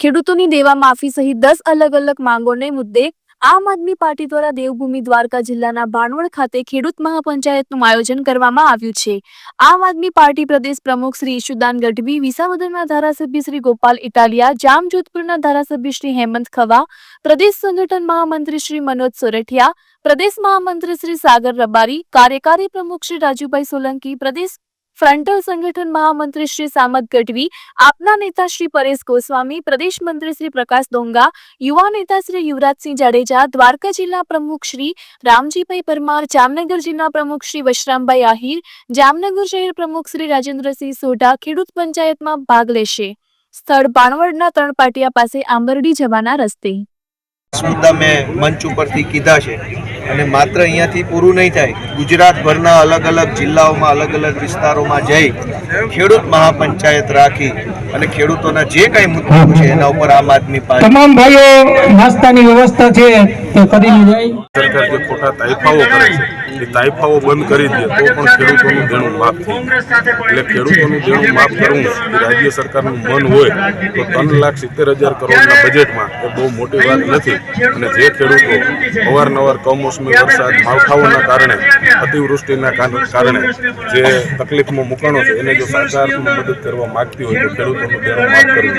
ખેડૂતોની દેવા માફી સહિત દસ અલગ અલગ માંગોને મુદ્દે આમ આદમી પાર્ટી દ્વારા દેવભૂમિ દ્વારકા જિલ્લાના ભાણવડ ખાતે ખેડૂત મહાપંચાયતનું આયોજન કરવામાં આવ્યું છે. આમ આદમી પાર્ટી પ્રદેશ પ્રમુખ શ્રી ઈશુદાન ગઢવી, વિસાવદરના ધારાસભ્ય શ્રી ગોપાલ ઇટાલિયા, જામજોધપુરના ધારાસભ્ય શ્રી હેમંત ખવા, પ્રદેશ સંગઠન મહામંત્રી શ્રી મનોજ સોરઠિયા, પ્રદેશ મહામંત્રી શ્રી સાગર રબારી, કાર્યકારી પ્રમુખ શ્રી રાજુભાઈ સોલંકી, પ્રદેશ ફ્રન્ટલ સંગઠન મહામંત્રી શ્રી સામત ગઢવી, આપના નેતા શ્રી પરેશ ગોસ્વામી, પ્રદેશ મંત્રી શ્રી પ્રકાશ દોંગા, યુવા નેતા શ્રી યુવરાજસિંહ જાડેજા, દ્વારકા જિલ્લા પ્રમુખ શ્રી રામજીભાઈ પરમાર, જામનગર જિલ્લા પ્રમુખ શ્રી વશરામભાઈ આહિર, જામનગર શહેર પ્રમુખ શ્રી રાજેન્દ્રસિંહ સોઢા ખેડૂત પંચાયતમાં ભાગ લેશે. સ્થળ બાણવડના ત્રણ પાટિયા પાસે આંબરડી જવાના રસ્તે. મંચ ઉપરથી કીધા છે. અને માત્ર અહીંયાથી પૂરું નહીં થાય, ગુજરાતભરના અલગ અલગ જિલ્લાઓમાં, અલગ અલગ વિસ્તારોમાં જઈ ખેડૂત મહાપંચાયત રાખી અને ખેડૂતોના જે કાંઈ મુદ્દાઓ છે, એના ઉપર આમ આદમી પાર્ટી તમામ ભાઈઓ, નાસ્તાની વ્યવસ્થા છે. સરકાર જે ખોટા તાઇફાઓ કરે એ તાઇફાઓ બંધ કરી દે તો પણ ખેડૂતોનું દેણું માફ થઈ એટલે ખેડૂતોનું દેણું માફ કરવું રાજ્ય સરકારનું મન હોય તો ત્રણ લાખ સિત્તેર હજાર કરોડના બજેટમાં એ બહુ મોટી વાત નથી. અને જે ખેડૂતો અવારનવાર કમોસમી વરસાદ, માવઠાઓના કારણે, અતિવૃષ્ટિના કાર- કારણે જે તકલીફમાં મુકાણો છે, એને જો સરકાર મદદ કરવા માગતી હોય તો ખેડૂતોનું દેણું માફ કરવું.